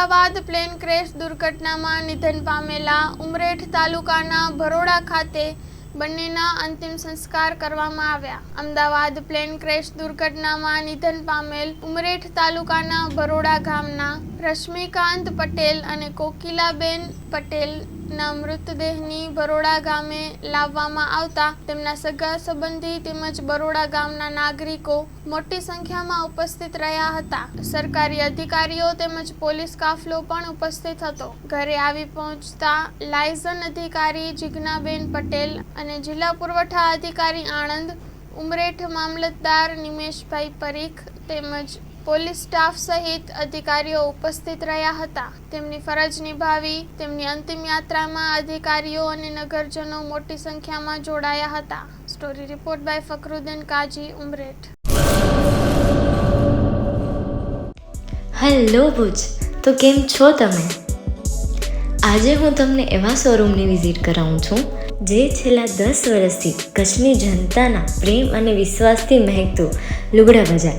Ahmedabad plane crash દુર્ઘટનામાં નિધન પામેલા ઉમરેઠ તાલુકાના ભરોડા ખાતે બંનેના અંતિમ સંસ્કાર કરવામાં આવ્યા. અમદાવાદ પ્લેન ક્રેશ દુર્ઘટનામાં નિધન પામેલ ઉમરેઠ તાલુકાના ભરોડા ગામના રશ્મિકાંત પટેલ અને કોકિલાબેન પટેલના મૃતદેહની બરોડા ગામે લાવવામાં આવતા તેમના સગા સંબંધી તેમજ બરોડા ગામના નાગરિકો મોટી સંખ્યામાં ઉપસ્થિત રહ્યા હતા. સરકારી અધિકારીઓ તેમજ પોલીસ કાફલો પણ ઉપસ્થિત હતો. ઘરે આવી પહોંચતા લાયઝન અધિકારી જિજ્ઞાબેન પટેલ અને જિલ્લા પુરવઠા અધિકારી આણંદ ઉમરેઠ મામલતદાર નિમેશભાઈ પરીખ તેમજ પોલીસ સ્ટાફ સહિત અધિકારીઓ ઉપસ્થિત રહ્યા હતા. તેમની ફરજ નિભાવી, તેમની અંતિમ યાત્રામાં અધિકારીઓ અને નગરજનો મોટી સંખ્યામાં જોડાયા હતા. Story report by Fakruddin Kazi, Umreth. Hello Bhuj, તો કેમ છો તમે? આજે હું તમને એવા શોરૂમની વિઝિટ કરાવું છું, જે છેલ્લા દસ વર્ષથી કચ્છની જનતાના પ્રેમ અને વિશ્વાસથી મહેકતું લુગડા બજાર